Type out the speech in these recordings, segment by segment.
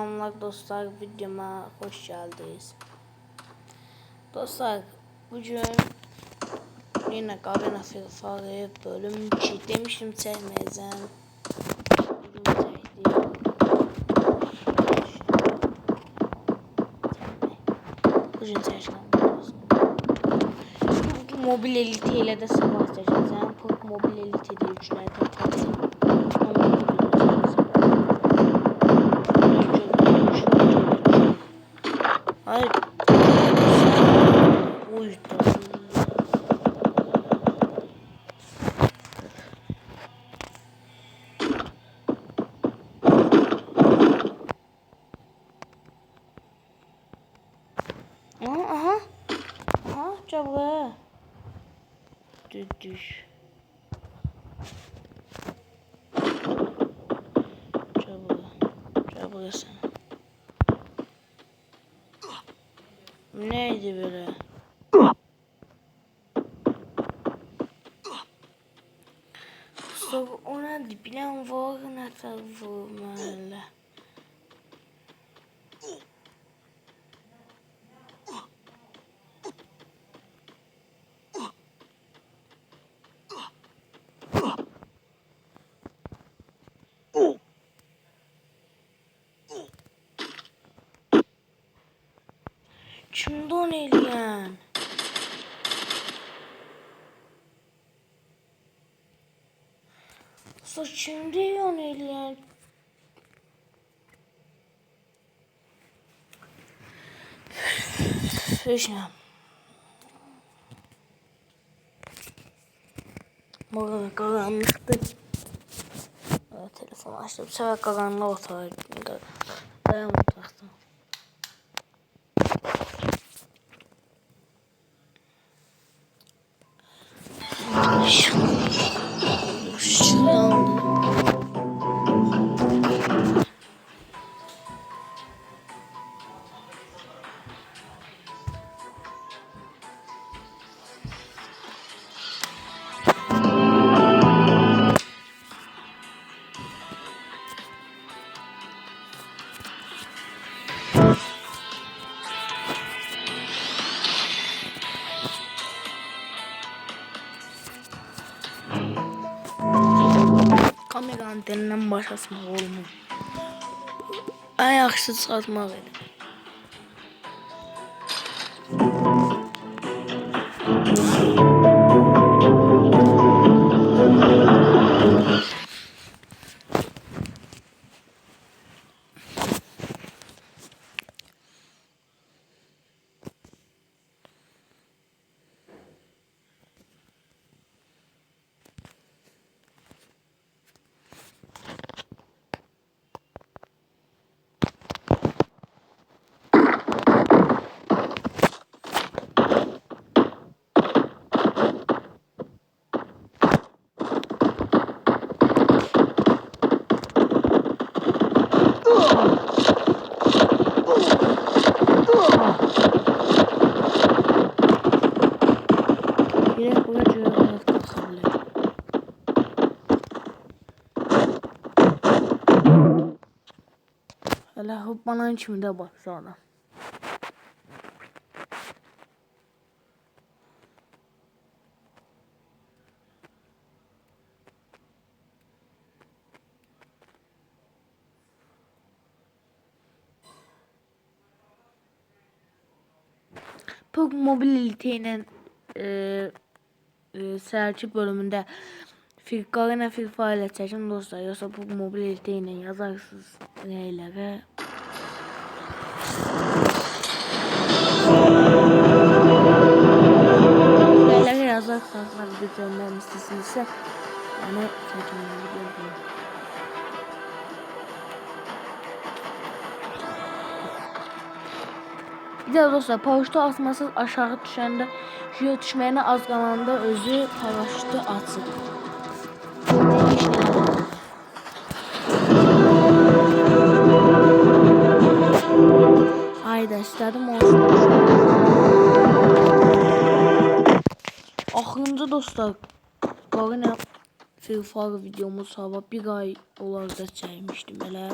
Selamlar dostlar videoma hoş geldiniz. Dostlar bugün yine Garden of Fire bölüm 2 demiştim sevmeyeceğim. Bugün. Bu mobil elite ile de sabah seçeceğim. Bu mobil elite diye üçlerden tatlım. Ama bu videoda Hayır. Uydu. Aha, aha. Aha, çabuk. Düş, düş. Çabuk. Çabuk sen. Neydi böyle? So ona dibine vågen etter onu eləyən? So kimdi onu eləyən? Heç nə. Burada qaranlıqdı. Evet, telefonu açtım. Bu sefer qaranlığa otağa. Kamera anteninden başlasmak olmaz. En yaxşı çıxartmaq elə. Direkt buna cüret hayat kalkabilir. Hele hopmanın içinde bak sonra. Pug mobiliteyle e, e, sərçi bölümündə Firqarına Firq fəaliyyət çəkin dostlar. Yoxsa bu mobilite ilə yazarsınız nəylərə. Nəylərə yazarsanız mən bir göndərim istəsinizsə yəni çəkinməyi göndərim. Bir de dostlar paraşütü atmasız aşağı düşəndə Jiyo düşməyinə az qalanda özü paraşütü açır. Ayda istedim olsun. Axırıncı dostlar Qarına Free Fire videomuz hava bir ay olardı çəkmişdim elə.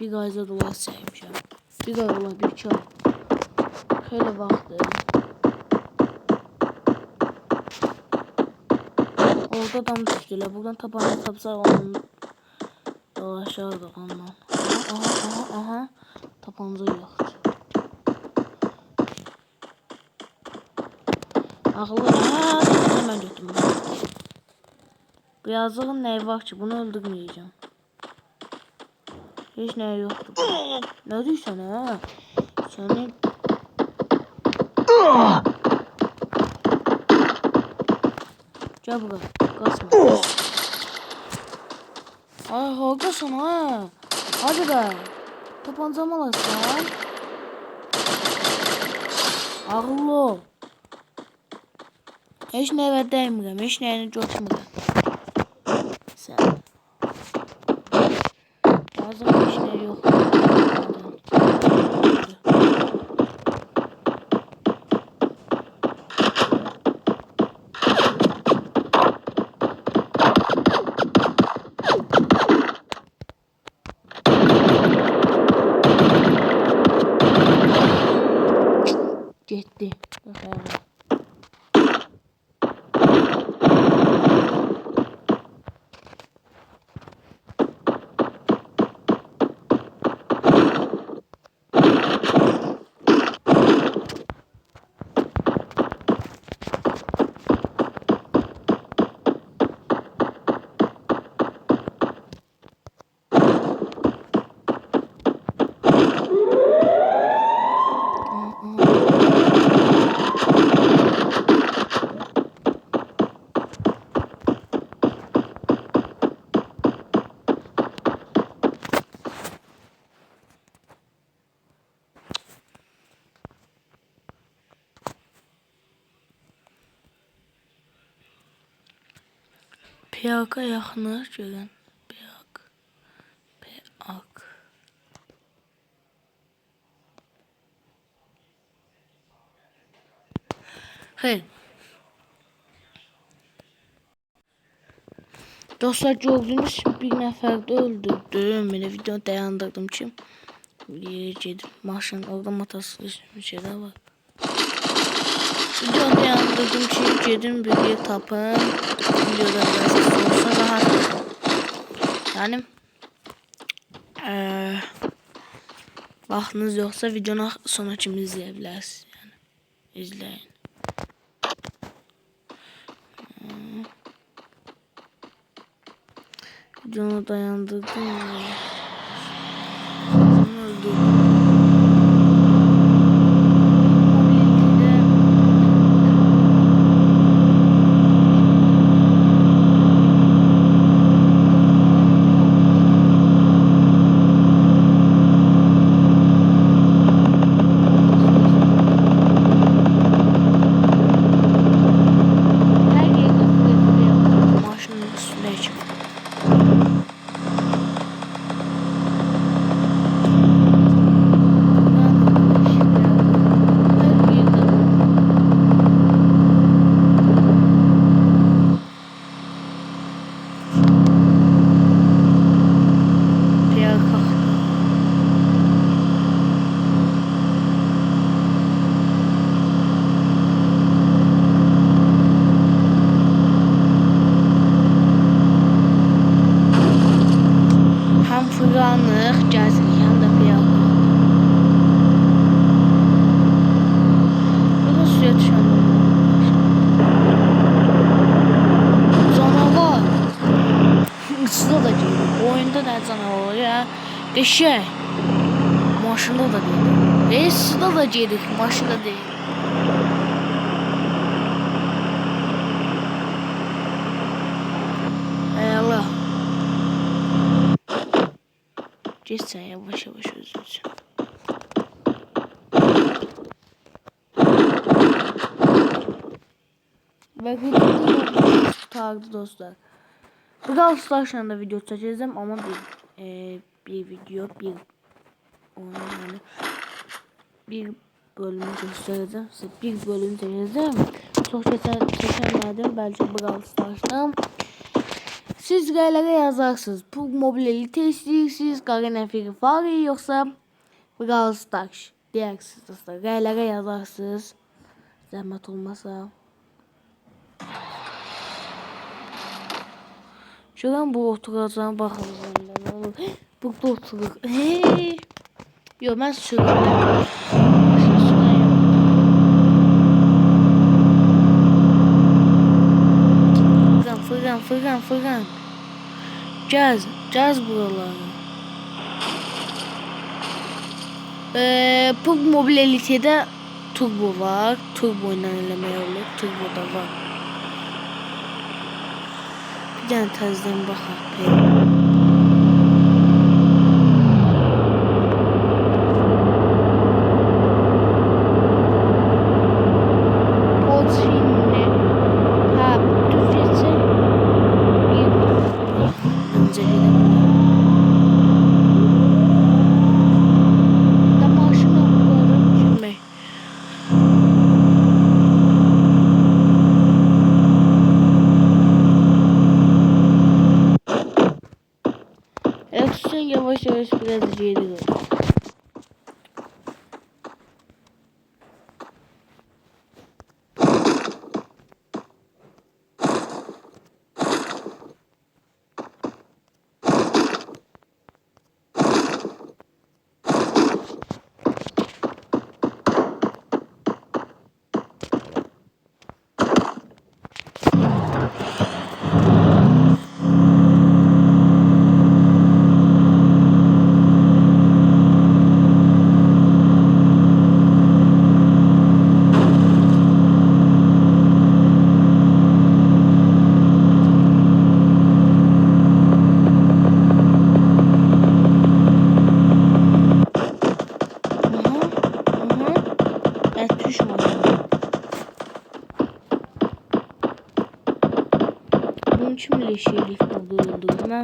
Bir ayda dolar saymışam. Bir ay ola bir iki Xeyli vaxtdır. Orada adam düştüler. Buradan tabanca tapsa onun dolaşardık ondan. Aha aha aha. Tabanca yoktu. Ağlı. Aa, hemen götürdüm. Bu yazığın neyi var ki? Bunu öldürmeyeceğim. Hiç ne yoktu. Ne diyorsun ha? Senin... Gel buraya. Kasma. Ay haklısın ha. Hadi be. Tapancamı alasın. Ağıllı ol. Hiç ne ver değmiyorum. Hiç neyini coşmuyorum. Sen. Bazı hiç ne Gitti. Bakalım. Piyaka yaxınır görün. Piyak. Piyak. Hayır. Dostlar gördüğünüz bir nəfər də öldürdüm. Belə video dayandırdım ki. Yere gedim. Maşın orada motosukl bir şeyler var. Video dayandırdım ki gedim bir yer tapın. Videoda biraz olsa rahat. Yani eee vaxtınız yoxsa videonu sonra kimi izləyə bilərsiniz. Yəni izləyin. Hmm. Videonu dayandırdım. Onu öldürdüm. Qəşəng. Maşında da gelir. E, suda da gelir, maşında deyil. Ey Allah. Sen yavaş yavaş. Ve videoda tutardı dostlar. Bu da da video çekeceğim ama bir e, bir video bir yani bir bölümü göstereceğim size bir bölüm çekeceğim. Çok geçen çekemedim belki Brawl Stars'tan. Siz rəylərə yazarsınız. Bu mobilite istəyirsiniz, qara nəfiri fari yoxsa Brawl Stars deyirsiniz dostlar. Rəylərə yazarsınız. Zəhmət olmasa. Şuradan bu oturacağım bakalım ne olur. Burada oturur. Hey. Yo ben sürüyorum. Fırgan fırgan fırgan fırgan. Caz caz buraları. Ee, bu mobilitede turbo var. Turbo ile eləmək olur. Turbo da var. Bir dənə təzədən baxaq. যাচ্ছি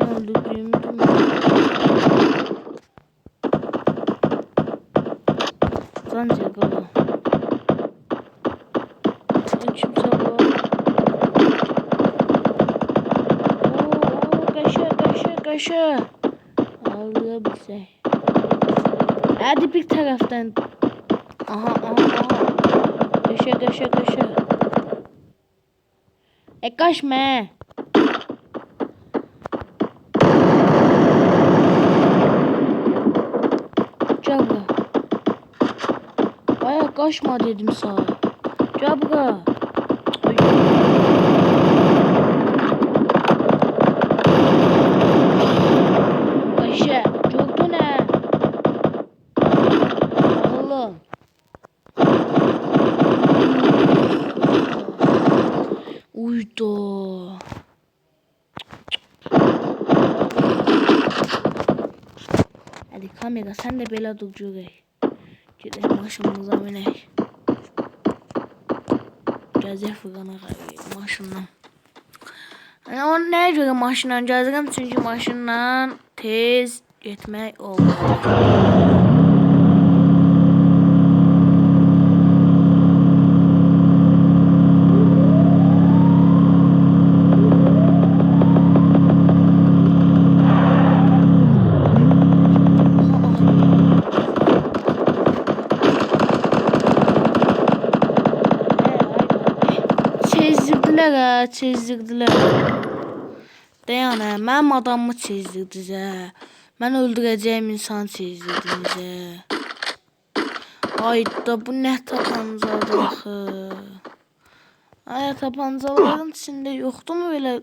Ben öldürdüğümü bilmiyorum. Bence baba. Açım sabah. Oo, kaşa kaşa kaşa. Ağlayabilsek. Hadi bir taraftan. Aha aha aha. Kaşa kaşa kaşa. E kaçma. Baya kaçma dedim sana. Cabra. Ay. Kaşa. Çoktu ne? Oğlum. Uydu. Hadi kamera sen de bela dur. Gidelim başımıza binek. Cazı fırına kaybıyım maşından. Yani o ne göre maşından cazıram çünkü maşından tez gitmek olur. Çizdirdiler. Dayan ha, mənim adamımı çizdirdiniz ha. Mən öldürəcəyim insan çizdirdiniz ha. Ayda bu nə tapancadır axı. Ay tapancaların içində yoxdurmu belə?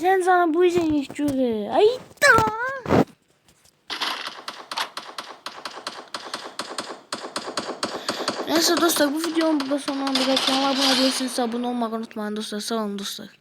Sən sana bu yüzden iş görə. Ayda. Neyse dostlar bu videonun burada sonlandıracağım. Abone değilseniz abone olmayı unutmayın dostlar. Sağ olun dostlar.